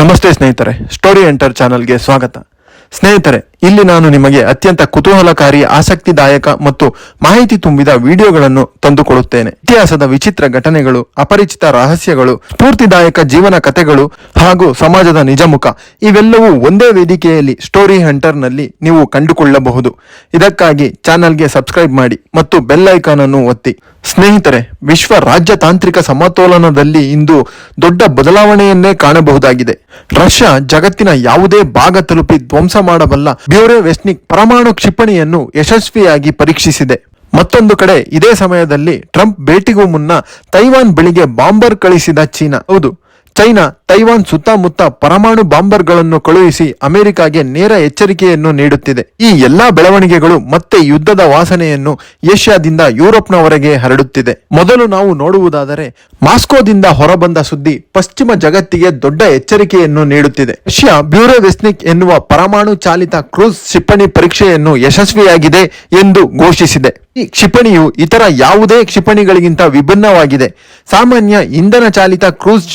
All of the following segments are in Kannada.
ನಮಸ್ತೆ ಸ್ನೇಹಿತರೆ, ಸ್ಟೋರಿ ಎಂಟರ್ ಚಾನಲ್ಗೆ ಸ್ವಾಗತ. ಸ್ನೇಹಿತರೆ, ಇಲ್ಲಿ ನಾನು ನಿಮಗೆ ಅತ್ಯಂತ ಕುತೂಹಲಕಾರಿ, ಆಸಕ್ತಿದಾಯಕ ಮತ್ತು ಮಾಹಿತಿ ತುಂಬಿದ ವಿಡಿಯೋಗಳನ್ನು ತಂದುಕೊಡುತ್ತೇನೆ. ಇತಿಹಾಸದ ವಿಚಿತ್ರ ಘಟನೆಗಳು, ಅಪರಿಚಿತ ರಹಸ್ಯಗಳು, ಸ್ಫೂರ್ತಿದಾಯಕ ಜೀವನ ಕಥೆಗಳು ಹಾಗೂ ಸಮಾಜದ ನಿಜಮುಖ ಇವೆಲ್ಲವೂ ಒಂದೇ ವೇದಿಕೆಯಲ್ಲಿ ಸ್ಟೋರಿ ಹಂಟರ್ನಲ್ಲಿ ನೀವು ಕಂಡುಕೊಳ್ಳಬಹುದು. ಇದಕ್ಕಾಗಿ ಚಾನಲ್ಗೆ ಸಬ್ಸ್ಕ್ರೈಬ್ ಮಾಡಿ ಮತ್ತು ಬೆಲ್ ಐಕಾನ್ ಅನ್ನು ಒತ್ತಿ. ಸ್ನೇಹಿತರೆ, ವಿಶ್ವ ರಾಜ್ಯ ತಾಂತ್ರಿಕ ಸಮತೋಲನದಲ್ಲಿ ಇಂದು ದೊಡ್ಡ ಬದಲಾವಣೆಯನ್ನೇ ಕಾಣಬಹುದಾಗಿದೆ. ರಷ್ಯಾ ಜಗತ್ತಿನ ಯಾವುದೇ ಭಾಗ ತಲುಪಿ ಧ್ವಂಸ ಮಾಡಬಲ್ಲ ಬ್ಯೂರೆ ವೆಸ್ನಿಕ್ ಪರಮಾಣು ಕ್ಷಿಪಣಿಯನ್ನು ಯಶಸ್ವಿಯಾಗಿ ಪರೀಕ್ಷಿಸಿದೆ. ಮತ್ತೊಂದು ಕಡೆ, ಇದೇ ಸಮಯದಲ್ಲಿ ಟ್ರಂಪ್ ಭೇಟಿಗೂ ಮುನ್ನ ತೈವಾನ್ ಬಳಿಗೆ ಬಾಂಬರ್ ಕಳಿಸಿದ ಚೀನಾ. ಹೌದು ಚೈನಾ, ತೈವಾನ್ ಸುತ್ತಮುತ್ತ ಪರಮಾಣು ಬಾಂಬರ್ಗಳನ್ನು ಕಳುಹಿಸಿ ಅಮೆರಿಕಾಗೆ ನೇರ ಎಚ್ಚರಿಕೆಯನ್ನು ನೀಡುತ್ತಿದೆ. ಈ ಎಲ್ಲಾ ಬೆಳವಣಿಗೆಗಳು ಮತ್ತೆ ಯುದ್ಧದ ವಾಸನೆಯನ್ನು ಏಷ್ಯಾದಿಂದ ಯುರೋಪ್ನವರೆಗೆ ಹರಡುತ್ತಿದೆ. ಮೊದಲು ನಾವು ನೋಡುವುದಾದರೆ, ಮಾಸ್ಕೋದಿಂದ ಹೊರಬಂದ ಸುದ್ದಿ ಪಶ್ಚಿಮ ಜಗತ್ತಿಗೆ ದೊಡ್ಡ ಎಚ್ಚರಿಕೆಯನ್ನು ನೀಡುತ್ತಿದೆ. ರಷ್ಯಾ ಬ್ಯೂರೋವೆಸ್ನಿಕ್ ಎನ್ನುವ ಪರಮಾಣು ಚಾಲಿತ ಕ್ರೂಸ್ ಕ್ಷಿಪಣಿ ಪರೀಕ್ಷೆಯನ್ನು ಯಶಸ್ವಿಯಾಗಿದೆ ಎಂದು ಘೋಷಿಸಿದೆ. ಈ ಕ್ಷಿಪಣಿಯು ಇತರ ಯಾವುದೇ ಕ್ಷಿಪಣಿಗಳಿಗಿಂತ ವಿಭಿನ್ನವಾಗಿದೆ. ಸಾಮಾನ್ಯ ಇಂಧನ ಚಾಲಿತ ಕ್ರೂಸ್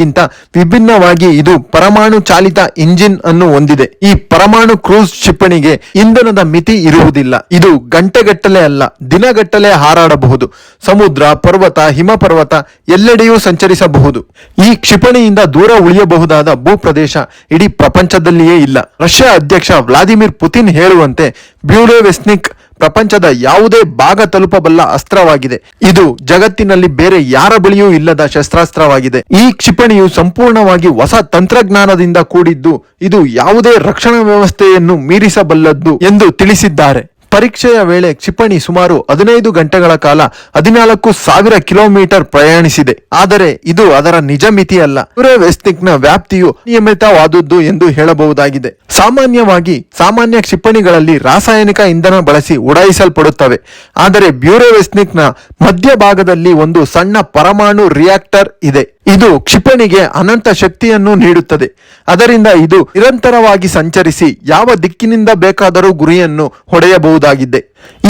ಕ್ಷಿಪಣಿಗಳಿಗಿಂತ ವಿಭಿನ್ನವಾಗಿ ಇದು ಪರಮಾಣು ಚಾಲಿತ ಇಂಜಿನ್ ಅನ್ನು ಹೊಂದಿದೆ. ಈ ಪರಮಾಣು ಕ್ರೂಸ್ ಕ್ಷಿಪಣಿಗೆ ಇಂಧನದ ಮಿತಿ ಇರುವುದಿಲ್ಲ. ಇದು ಗಂಟೆಗಟ್ಟಲೆ ಅಲ್ಲ, ದಿನಗಟ್ಟಲೆ ಹಾರಾಡಬಹುದು. ಸಮುದ್ರ, ಪರ್ವತ, ಹಿಮಪರ್ವತ ಎಲ್ಲೆಡೆಯೂ ಸಂಚರಿಸಬಹುದು. ಈ ಕ್ಷಿಪಣಿಯಿಂದ ದೂರ ಉಳಿಯಬಹುದಾದ ಭೂಪ್ರದೇಶ ಇಡೀ ಪ್ರಪಂಚದಲ್ಲಿಯೇ ಇಲ್ಲ. ರಷ್ಯಾ ಅಧ್ಯಕ್ಷ ವ್ಲಾದಿಮಿರ್ ಪುತಿನ್ ಹೇಳುವಂತೆ ಬ್ಯೂರೋವೆಸ್ನಿಕ್ ಪ್ರಪಂಚದ ಯಾವುದೇ ಭಾಗ ತಲುಪಬಲ್ಲ ಅಸ್ತ್ರವಾಗಿದೆ. ಇದು ಜಗತ್ತಿನಲ್ಲಿ ಬೇರೆ ಯಾರ ಬಳಿಯೂ ಇಲ್ಲದ ಶಸ್ತ್ರಾಸ್ತ್ರವಾಗಿದೆ. ಈ ಕ್ಷಿಪಣಿಯು ಸಂಪೂರ್ಣವಾಗಿ ಹೊಸ ತಂತ್ರಜ್ಞಾನದಿಂದ ಕೂಡಿದ್ದು, ಇದು ಯಾವುದೇ ರಕ್ಷಣಾ ವ್ಯವಸ್ಥೆಯನ್ನು ಮೀರಿಸಬಲ್ಲದ್ದು ಎಂದು ತಿಳಿಸಿದ್ದಾರೆ. ಪರೀಕ್ಷೆಯ ವೇಳೆ ಕ್ಷಿಪಣಿ ಸುಮಾರು ಹದಿನೈದು ಗಂಟೆಗಳ ಕಾಲ ಹದಿನಾಲ್ಕು ಸಾವಿರ ಕಿಲೋಮೀಟರ್ ಪ್ರಯಾಣಿಸಿದೆ. ಆದರೆ ಇದು ಅದರ ನಿಜ ಮಿತಿಯಲ್ಲ. ಅಲ್ಲ ನ ವ್ಯಾಪ್ತಿಯು ನಿಯಮಿತವಾದದ್ದು ಎಂದು ಹೇಳಬಹುದಾಗಿದೆ. ಸಾಮಾನ್ಯವಾಗಿ ಸಾಮಾನ್ಯ ಕ್ಷಿಪಣಿಗಳಲ್ಲಿ ರಾಸಾಯನಿಕ ಇಂಧನ ಬಳಸಿ ಉಡಾಯಿಸಲ್ಪಡುತ್ತವೆ. ಆದರೆ ಬ್ಯೂರೋವೆಸ್ನಿಕ್ನ ಮಧ್ಯಭಾಗದಲ್ಲಿ ಒಂದು ಸಣ್ಣ ಪರಮಾಣು ರಿಯಾಕ್ಟರ್ ಇದೆ. ಇದು ಕ್ಷಿಪಣಿಗೆ ಅನಂತ ಶಕ್ತಿಯನ್ನು ನೀಡುತ್ತದೆ. ಅದರಿಂದ ಇದು ನಿರಂತರವಾಗಿ ಸಂಚರಿಸಿ ಯಾವ ದಿಕ್ಕಿನಿಂದ ಬೇಕಾದರೂ ಗುರಿಯನ್ನು ಹೊಡೆಯಬಹುದಾಗಿದೆ.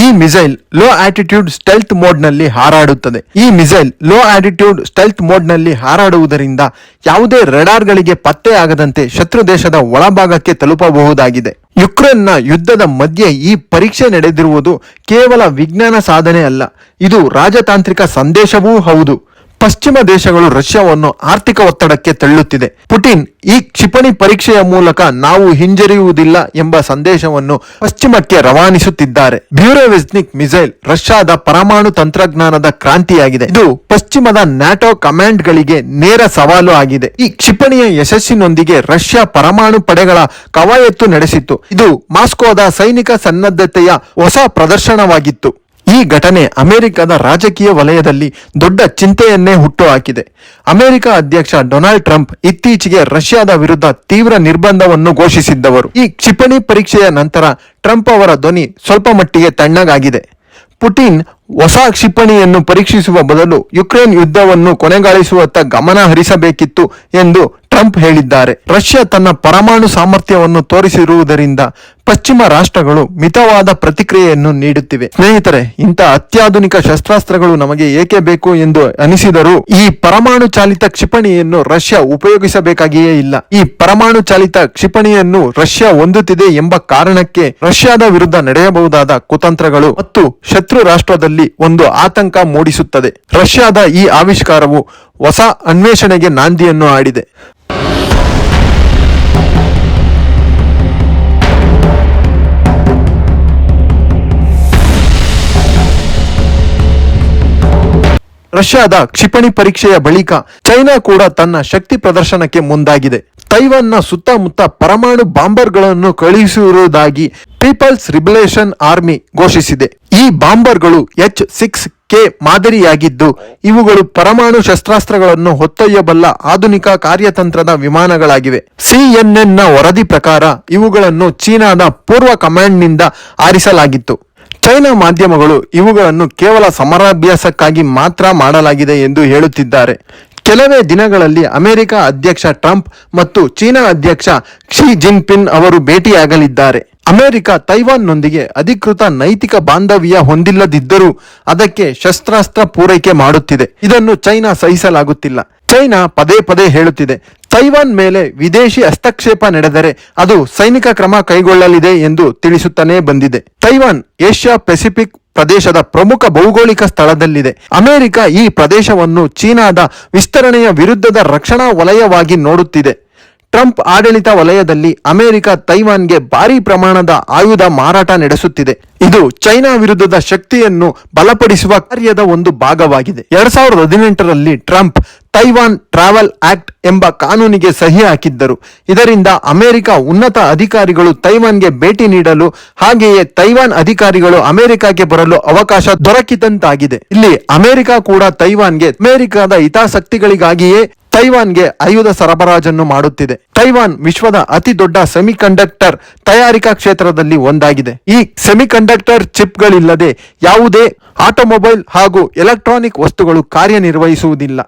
ಈ ಮಿಸೈಲ್ ಲೋ ಆಟಿಟ್ಯೂಡ್ ಸ್ಟೆಲ್ತ್ ಮೋಡ್ನಲ್ಲಿ ಹಾರಾಡುತ್ತದೆ. ಈ ಮಿಸೈಲ್ ಲೋ ಆಟಿಟ್ಯೂಡ್ ಸ್ಟೆಲ್ತ್ ಮೋಡ್ನಲ್ಲಿ ಹಾರಾಡುವುದರಿಂದ ಯಾವುದೇ ರೆಡಾರ್ಗಳಿಗೆ ಪತ್ತೆಯಾಗದಂತೆ ಶತ್ರು ದೇಶದ ಒಳಭಾಗಕ್ಕೆ ತಲುಪಬಹುದಾಗಿದೆ. ಯುಕ್ರೇನ್ನ ಯುದ್ಧದ ಮಧ್ಯೆ ಈ ಪರೀಕ್ಷೆ ನಡೆದಿರುವುದು ಕೇವಲ ವಿಜ್ಞಾನ ಸಾಧನೆ ಅಲ್ಲ, ಇದು ರಾಜತಾಂತ್ರಿಕ ಸಂದೇಶವೂ ಹೌದು. ಪಶ್ಚಿಮ ದೇಶಗಳು ರಷ್ಯಾವನ್ನು ಆರ್ಥಿಕ ಒತ್ತಡಕ್ಕೆ ತಳ್ಳುತ್ತಿದೆ. ಪುಟಿನ್ ಈ ಕ್ಷಿಪಣಿ ಪರೀಕ್ಷೆಯ ಮೂಲಕ ನಾವು ಹಿಂಜರಿಯುವುದಿಲ್ಲ ಎಂಬ ಸಂದೇಶವನ್ನು ಪಶ್ಚಿಮಕ್ಕೆ ರವಾನಿಸುತ್ತಿದ್ದಾರೆ. ಬ್ಯೂರೋವೆಸ್ನಿಕ್ ಮಿಸೈಲ್ ರಷ್ಯಾದ ಪರಮಾಣು ತಂತ್ರಜ್ಞಾನದ ಕ್ರಾಂತಿಯಾಗಿದೆ. ಇದು ಪಶ್ಚಿಮದ ನ್ಯಾಟೋ ಕಮಾಂಡ್ಗಳಿಗೆ ನೇರ ಸವಾಲು ಆಗಿದೆ. ಈ ಕ್ಷಿಪಣಿಯ ಯಶಸ್ಸಿನೊಂದಿಗೆ ರಷ್ಯಾ ಪರಮಾಣು ಪಡೆಗಳ ಕವಾಯತ್ತು ನಡೆಸಿತ್ತು. ಇದು ಮಾಸ್ಕೋದ ಸೈನಿಕ ಸನ್ನದ್ಧತೆಯ ಹೊಸ ಪ್ರದರ್ಶನವಾಗಿತ್ತು. ಈ ಘಟನೆ ಅಮೆರಿಕದ ರಾಜಕೀಯ ವಲಯದಲ್ಲಿ ದೊಡ್ಡ ಚಿಂತೆಯನ್ನೇ ಹುಟ್ಟುಹಾಕಿದೆ. ಅಮೆರಿಕ ಅಧ್ಯಕ್ಷ ಡೊನಾಲ್ಡ್ ಟ್ರಂಪ್ ಇತ್ತೀಚೆಗೆ ರಷ್ಯಾದ ವಿರುದ್ಧ ತೀವ್ರ ನಿರ್ಬಂಧವನ್ನು ಘೋಷಿಸಿದ್ದವರು. ಈ ಕ್ಷಿಪಣಿ ಪರೀಕ್ಷೆಯ ನಂತರ ಟ್ರಂಪ್ ಅವರ ಧ್ವನಿ ಸ್ವಲ್ಪ ಮಟ್ಟಿಗೆ ತಣ್ಣಗಾಗಿದೆ. ಪುಟಿನ್ ಹೊಸ ಕ್ಷಿಪಣಿಯನ್ನು ಪರೀಕ್ಷಿಸುವ ಬದಲು ಯುಕ್ರೇನ್ ಯುದ್ಧವನ್ನು ಕೊನೆಗಾಣಿಸುವತ್ತ ಗಮನ ಹರಿಸಬೇಕಿತ್ತು ಎಂದು ಟ್ರಂಪ್ ಹೇಳಿದ್ದಾರೆ. ರಷ್ಯಾ ತನ್ನ ಪರಮಾಣು ಸಾಮರ್ಥ್ಯವನ್ನು ತೋರಿಸಿರುವುದರಿಂದ ಪಶ್ಚಿಮ ರಾಷ್ಟ್ರಗಳು ಮಿತವಾದ ಪ್ರತಿಕ್ರಿಯೆಯನ್ನು ನೀಡುತ್ತಿವೆ. ಸ್ನೇಹಿತರೆ, ಇಂಥ ಅತ್ಯಾಧುನಿಕ ಶಸ್ತ್ರಾಸ್ತ್ರಗಳು ನಮಗೆ ಏಕೆ ಬೇಕು ಎಂದು ಅನಿಸಿದರೂ ಈ ಪರಮಾಣು ಚಾಲಿತ ಕ್ಷಿಪಣಿಯನ್ನು ರಷ್ಯಾ ಉಪಯೋಗಿಸಬೇಕಾಗಿಯೇ ಇಲ್ಲ. ಈ ಪರಮಾಣು ಚಾಲಿತ ಕ್ಷಿಪಣಿಯನ್ನು ರಷ್ಯಾ ಹೊಂದುತ್ತಿದೆ ಎಂಬ ಕಾರಣಕ್ಕೆ ರಷ್ಯಾದ ವಿರುದ್ಧ ನಡೆಯಬಹುದಾದ ಕುತಂತ್ರಗಳು ಮತ್ತು ಶತ್ರು ರಾಷ್ಟ್ರದಲ್ಲಿ ಒಂದು ಆತಂಕ ಮೂಡಿಸುತ್ತದೆ. ರಷ್ಯಾದ ಈ ಆವಿಷ್ಕಾರವು ಹೊಸ ಅನ್ವೇಷಣೆಗೆ ನಾಂದಿಯನ್ನು ಆಡಿದೆ. ರಷ್ಯಾದ ಕ್ಷಿಪಣಿ ಪರೀಕ್ಷೆಯ ಬಳಿಕ ಚೈನಾ ಕೂಡ ತನ್ನ ಶಕ್ತಿ ಪ್ರದರ್ಶನಕ್ಕೆ ಮುಂದಾಗಿದೆ. ತೈವಾನ್ನ ಸುತ್ತಮುತ್ತ ಪರಮಾಣು ಬಾಂಬರ್ಗಳನ್ನು ಕಳುಹಿಸಿರುವುದಾಗಿ ಪೀಪಲ್ಸ್ ರಿಬಲೇಷನ್ ಆರ್ಮಿ ಘೋಷಿಸಿದೆ. ಈ ಬಾಂಬರ್ಗಳು ಎಚ್ ಸಿಕ್ಸ್ ಕೆ ಮಾದರಿಯಾಗಿದ್ದು, ಇವುಗಳು ಪರಮಾಣು ಶಸ್ತ್ರಾಸ್ತ್ರಗಳನ್ನು ಹೊತ್ತೊಯ್ಯಬಲ್ಲ ಆಧುನಿಕ ಕಾರ್ಯತಂತ್ರದ ವಿಮಾನಗಳಾಗಿವೆ. ಸಿಎನ್ಎನ್ನ ವರದಿ ಪ್ರಕಾರ ಇವುಗಳನ್ನು ಚೀನಾದ ಪೂರ್ವ ಕಮಾಂಡ್ನಿಂದ ಆರಿಸಲಾಗಿತ್ತು. ಚೈನಾ ಮಾಧ್ಯಮಗಳು ಇವುಗಳನ್ನು ಕೇವಲ ಸಮರಾಭ್ಯಾಸಕ್ಕಾಗಿ ಮಾತ್ರ ಮಾಡಲಾಗಿದೆ ಎಂದು ಹೇಳುತ್ತಿದ್ದಾರೆ. ಕೆಲವೇ ದಿನಗಳಲ್ಲಿ ಅಮೆರಿಕ ಅಧ್ಯಕ್ಷ ಟ್ರಂಪ್ ಮತ್ತು ಚೀನಾ ಅಧ್ಯಕ್ಷ ಕ್ಷಿ ಜಿನ್ಪಿನ್ ಅವರು ಭೇಟಿಯಾಗಲಿದ್ದಾರೆ. ಅಮೆರಿಕ ತೈವಾನ್ನೊಂದಿಗೆ ಅಧಿಕೃತ ನೈತಿಕ ಬಾಂಧವ್ಯ ಹೊಂದಿಲ್ಲದಿದ್ದರೂ ಅದಕ್ಕೆ ಶಸ್ತ್ರಾಸ್ತ್ರ ಪೂರೈಕೆ ಮಾಡುತ್ತಿದೆ. ಇದನ್ನು ಚೈನಾ ಸಹಿಸಲಾಗುತ್ತಿಲ್ಲ. ಚೈನಾ ಪದೇ ಪದೇ ಹೇಳುತ್ತಿದೆ ತೈವಾನ್ ಮೇಲೆ ವಿದೇಶಿ ಹಸ್ತಕ್ಷೇಪ ನಡೆದರೆ ಅದು ಸೈನಿಕ ಕ್ರಮ ಕೈಗೊಳ್ಳಲಿದೆ ಎಂದು ತಿಳಿಸುತ್ತಾನೆ ಬಂದಿದೆ. ತೈವಾನ್ ಏಷ್ಯಾ ಪೆಸಿಫಿಕ್ ಪ್ರದೇಶದ ಪ್ರಮುಖ ಭೌಗೋಳಿಕ ಸ್ಥಳದಲ್ಲಿದೆ. ಅಮೆರಿಕ ಈ ಪ್ರದೇಶವನ್ನು ಚೀನಾದ ವಿಸ್ತರಣೆಯ ವಿರುದ್ಧದ ರಕ್ಷಣಾ ವಲಯವಾಗಿ ನೋಡುತ್ತಿದೆ. ಟ್ರಂಪ್ ಆಡಳಿತ ವಲಯದಲ್ಲಿ ಅಮೆರಿಕ ತೈವಾನ್ಗೆ ಭಾರಿ ಪ್ರಮಾಣದ ಆಯುಧ ಮಾರಾಟ ನಡೆಸುತ್ತಿದೆ. ಇದು ಚೈನಾ ವಿರುದ್ಧದ ಶಕ್ತಿಯನ್ನು ಬಲಪಡಿಸುವ ಕಾರ್ಯದ ಒಂದು ಭಾಗವಾಗಿದೆ. ಎರಡ್ ಸಾವಿರದ ಹದಿನೆಂಟರಲ್ಲಿ ಟ್ರಂಪ್ ತೈವಾನ್ ಟ್ರಾವೆಲ್ ಆಕ್ಟ್ ಎಂಬ ಕಾನೂನಿಗೆ ಸಹಿ ಹಾಕಿದ್ದರು. ಇದರಿಂದ ಅಮೆರಿಕ ಉನ್ನತ ಅಧಿಕಾರಿಗಳು ತೈವಾನ್ಗೆ ಭೇಟಿ ನೀಡಲು ಹಾಗೆಯೇ ತೈವಾನ್ ಅಧಿಕಾರಿಗಳು ಅಮೆರಿಕಕ್ಕೆ ಬರಲು ಅವಕಾಶ ದೊರಕಿದಂತಾಗಿದೆ. ಇಲ್ಲಿ ಅಮೆರಿಕ ಕೂಡ ತೈವಾನ್ಗೆ ಅಮೆರಿಕದ ಹಿತಾಸಕ್ತಿಗಳಿಗಾಗಿಯೇ ತೈವಾನ್ಗೆ ಆಯುಧ ಸರಬರಾಜನ್ನು ಮಾಡುತ್ತಿದೆ. ತೈವಾನ್ ವಿಶ್ವದ ಅತಿ ದೊಡ್ಡ ಸೆಮಿಕಂಡಕ್ಟರ್ ತಯಾರಿಕಾ ಕ್ಷೇತ್ರದಲ್ಲಿ ಒಂದಾಗಿದೆ. ಈ ಸೆಮಿಕಂಡಕ್ಟರ್ ಚಿಪ್ಗಳಿಲ್ಲದೆ ಯಾವುದೇ ಆಟೋಮೊಬೈಲ್ ಹಾಗೂ ಎಲೆಕ್ಟ್ರಾನಿಕ್ ವಸ್ತುಗಳು ಕಾರ್ಯನಿರ್ವಹಿಸುವುದಿಲ್ಲ.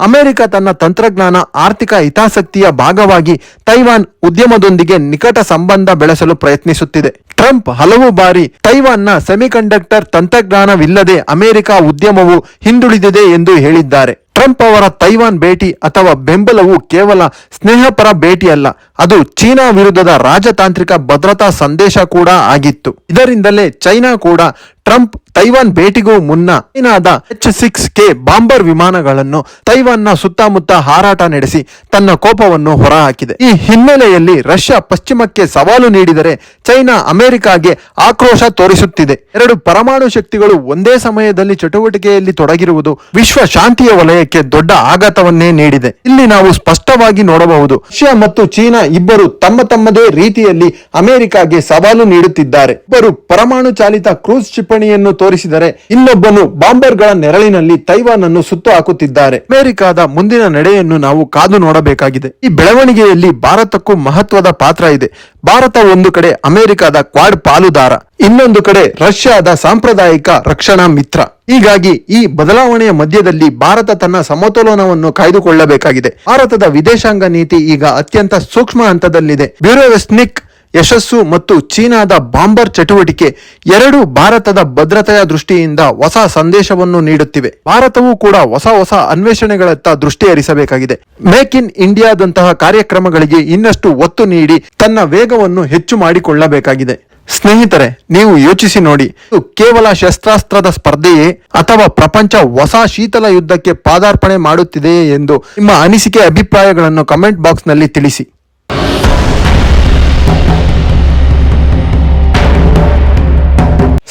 ಅಮೆರಿಕ ತನ್ನ ತಂತ್ರಜ್ಞಾನ, ಆರ್ಥಿಕ ಹಿತಾಸಕ್ತಿಯ ಭಾಗವಾಗಿ ತೈವಾನ್ ಉದ್ಯಮದೊಂದಿಗೆ ನಿಕಟ ಸಂಬಂಧ ಬೆಳೆಸಲು ಪ್ರಯತ್ನಿಸುತ್ತಿದೆ. ಟ್ರಂಪ್ ಹಲವು ಬಾರಿ ತೈವಾನ್ನ ಸೆಮಿಕಂಡಕ್ಟರ್ ತಂತ್ರಜ್ಞಾನವಿಲ್ಲದೆ ಅಮೆರಿಕ ಉದ್ಯಮವು ಹಿಂದುಳಿದಿದೆ ಎಂದು ಹೇಳಿದ್ದಾರೆ. ಟ್ರಂಪ್ ಅವರ ತೈವಾನ್ ಭೇಟಿ ಅಥವಾ ಬೆಂಬಲವು ಕೇವಲ ಸ್ನೇಹಪರ ಭೇಟಿಯಲ್ಲ ಅದು ಚೀನಾ ವಿರುದ್ಧದ ರಾಜತಾಂತ್ರಿಕ ಭದ್ರತಾ ಸಂದೇಶ ಕೂಡ ಆಗಿತ್ತು. ಇದರಿಂದಲೇ ಚೈನಾ ಕೂಡ ಟ್ರಂಪ್ ತೈವಾನ್ ಭೇಟಿಗೂ ಮುನ್ನ ಚೀನಾದ ಎಚ್ ಸಿಕ್ಸ್ ಕೆ ಬಾಂಬರ್ ವಿಮಾನಗಳನ್ನು ತೈವಾನ್ನ ಸುತ್ತಮುತ್ತ ಹಾರಾಟ ನಡೆಸಿ ತನ್ನ ಕೋಪವನ್ನು ಹೊರಹಾಕಿದೆ. ಈ ಹಿನ್ನೆಲೆಯಲ್ಲಿ ರಷ್ಯಾ ಪಶ್ಚಿಮಕ್ಕೆ ಸವಾಲು ನೀಡಿದರೆ ಚೈನಾ ಅಮೆರಿಕಾಗೆ ಆಕ್ರೋಶ ತೋರಿಸುತ್ತಿದೆ. ಎರಡು ಪರಮಾಣು ಶಕ್ತಿಗಳು ಒಂದೇ ಸಮಯದಲ್ಲಿ ಚಟುವಟಿಕೆಯಲ್ಲಿ ತೊಡಗಿರುವುದು ವಿಶ್ವ ಶಾಂತಿಯ ವಲಯಕ್ಕೆ ದೊಡ್ಡ ಆಘಾತವನ್ನೇ ನೀಡಿದೆ. ಇಲ್ಲಿ ನಾವು ಸ್ಪಷ್ಟವಾಗಿ ನೋಡಬಹುದು, ರಷ್ಯಾ ಮತ್ತು ಚೀನಾ ಇಬ್ಬರು ತಮ್ಮ ತಮ್ಮದೇ ರೀತಿಯಲ್ಲಿ ಅಮೆರಿಕಾಗೆ ಸವಾಲು ನೀಡುತ್ತಿದ್ದಾರೆ. ಇಬ್ಬರು ಪರಮಾಣು ಚಾಲಿತ ಕ್ರೂಸ್ ಕ್ಷಿಪಣಿಯನ್ನು ತೋರಿಸಿದರೆ ಇನ್ನೊಬ್ಬನು ಬಾಂಬರ್ಗಳ ನೆರಳಿನಲ್ಲಿ ತೈವಾನ್ ಅನ್ನು ಸುತ್ತು ಹಾಕುತ್ತಿದ್ದಾರೆ ಅಮೆರಿಕಾದ ಮುಂದಿನ ನಡೆಯನ್ನು ನಾವು ಕಾದು ನೋಡಬೇಕಾಗಿದೆ. ಈ ಬೆಳವಣಿಗೆಯಲ್ಲಿ ಭಾರತಕ್ಕೂ ಮಹತ್ವದ ಪಾತ್ರ ಇದೆ. ಭಾರತ ಒಂದು ಕಡೆ ಅಮೆರಿಕದ ಕ್ವಾಡ್ ಪಾಲುದಾರ, ಇನ್ನೊಂದು ಕಡೆ ರಷ್ಯಾದ ಸಾಂಪ್ರದಾಯಿಕ ರಕ್ಷಣಾ ಮಿತ್ರ. ಹೀಗಾಗಿ ಈ ಬದಲಾವಣೆಯ ಮಧ್ಯದಲ್ಲಿ ಭಾರತ ತನ್ನ ಸಮತೋಲನವನ್ನು ಕಾಯ್ದುಕೊಳ್ಳಬೇಕಾಗಿದೆ. ಭಾರತದ ವಿದೇಶಾಂಗ ನೀತಿ ಈಗ ಅತ್ಯಂತ ಸೂಕ್ಷ್ಮ ಹಂತದಲ್ಲಿದೆ. ಬ್ಯೂರೋವೆಸ್ನಿಕ್ ಯಶಸ್ಸು ಮತ್ತು ಚೀನಾದ ಬಾಂಬರ್ ಚಟುವಟಿಕೆ ಎರಡೂ ಭಾರತದ ಭದ್ರತೆಯ ದೃಷ್ಟಿಯಿಂದ ಹೊಸ ಸಂದೇಶವನ್ನು ನೀಡುತ್ತಿವೆ. ಭಾರತವೂ ಕೂಡ ಹೊಸ ಹೊಸ ಅನ್ವೇಷಣೆಗಳತ್ತ ದೃಷ್ಟಿ ಹರಿಸಬೇಕಾಗಿದೆ ಮೇಕ್ ಇನ್ ಇಂಡಿಯಾದಂತಹ ಕಾರ್ಯಕ್ರಮಗಳಿಗೆ ಇನ್ನಷ್ಟು ಒತ್ತು ನೀಡಿ ತನ್ನ ವೇಗವನ್ನು ಹೆಚ್ಚು ಮಾಡಿಕೊಳ್ಳಬೇಕಾಗಿದೆ. ಸ್ನೇಹಿತರೆ, ನೀವು ಯೋಚಿಸಿ ನೋಡಿ ಕೇವಲ ಶಸ್ತ್ರಾಸ್ತ್ರದ ಸ್ಪರ್ಧೆಯೇ ಅಥವಾ ಪ್ರಪಂಚ ಹೊಸ ಶೀತಲ ಯುದ್ಧಕ್ಕೆ ಪಾದಾರ್ಪಣೆ ಮಾಡುತ್ತಿದೆಯೇ ಎಂದು ನಿಮ್ಮ ಅನಿಸಿಕೆ ಅಭಿಪ್ರಾಯಗಳನ್ನು ಕಮೆಂಟ್ ಬಾಕ್ಸ್ನಲ್ಲಿ ತಿಳಿಸಿ.